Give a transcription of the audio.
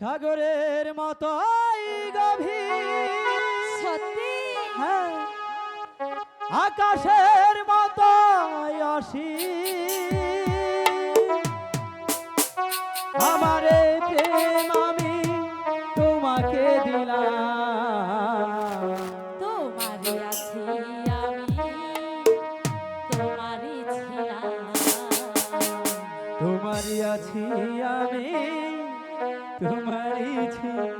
সাগরের মতোই গভীর। সত্যি? হ্যাঁ আকাশের মতোই অসীম। আমারে প্রেম আমি তোমাকে দিলাম। তোমারে আছি আমি তোমারই ছিলাম। তোমারই আছি আমি